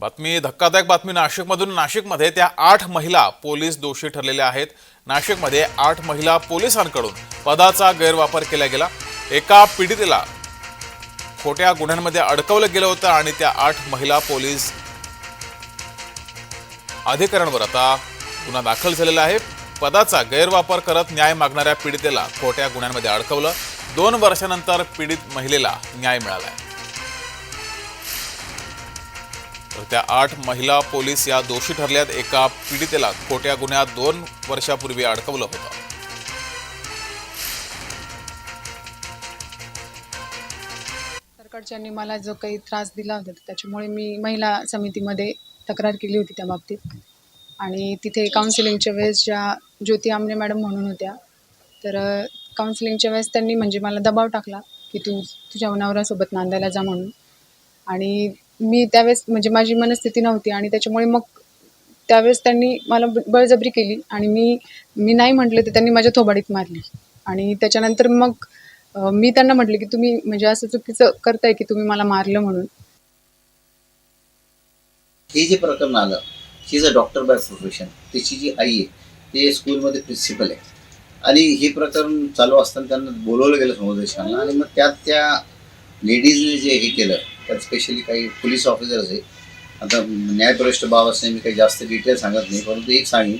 बातमी धक्कादायक बातमी नाशिकमधून. नाशिकमध्ये त्या आठ महिला पोलीस दोषी ठरलेल्या आहेत. नाशिकमध्ये आठ महिला पोलिसांकडून पदाचा गैरवापर केला गेला. एका पीडितेला खोट्या गुन्ह्यांमध्ये अडकवलं गेलं होतं आणि त्या आठ महिला पोलीस अधिकाऱ्यांवर आता गुन्हा दाखल झालेला आहे. पदाचा गैरवापर करत न्याय मागणाऱ्या पीडितेला खोट्या गुन्ह्यांमध्ये अडकवलं. दोन वर्षानंतर पीडित महिलेला न्याय मिळाला आहे. तर त्या आठ महिला पोलीस या दोषी ठरल्यात. एका पीडितेला खोट्या गुन्ह्यात दोन वर्षापूर्वी अडकवलं होतं. सरकारच्यांनी मला जो काही त्रास दिला होता त्याच्यामुळे मी महिला समितीमध्ये तक्रार केली होती त्या बाबतीत. आणि तिथे काउन्सिलिंगच्या वेळेस ज्या ज्योती आमने मॅडम म्हणून होत्या तर काउन्सिलिंगच्या वेळेस त्यांनी म्हणजे मला दबाव टाकला की तू तुझ्या नवऱ्यासोबत नांदायला जा म्हणून. आणि मी त्यावेळेस म्हणजे माझी मनस्थिती नव्हती आणि त्याच्यामुळे मग त्यावेळेस त्यांनी मला बळजबरी केली आणि मी मी नाही म्हटले तर त्यांनी माझ्या थोबाडीत मारली. आणि त्याच्यानंतर मग मी त्यांना म्हटले की तुम्ही म्हणजे असं चुकीचं करताय की तुम्ही मला मारलं म्हणून. हे जे प्रकरण आलं he is a doctor by profession तिची जी आई आहे ते स्कूलमध्ये प्रिन्सिपल आहे. आणि हे प्रकरण चालू असताना त्यांना बोलवलं गेलं समुदेशांना आणि मग त्यात त्या लेडीजने जे हे केलं त्यात स्पेशली काही पोलीस ऑफिसर्स आहे. आता न्यायप्रविष्ट बाब असणे मी काही जास्त डिटेल सांगत नाही परंतु एक सांगेन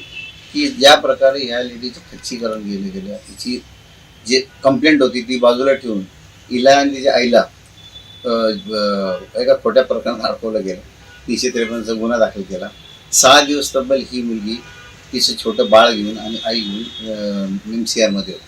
की ज्या प्रकारे ह्या लेडीचं खच्चीकरण केलं गेलं तिची जे कंप्लेंट होती ती बाजूला ठेवून इला आणि तिच्या आईला एका खोट्या प्रकरणात अडकवलं गेलं. तीनशे त्रेपन्नचा गुन्हा दाखल केला. सहा दिवस तब्बल ही मुलगी तिचं छोटं बाळ घेऊन आणि आई घेऊन एम सी आरमध्ये होती.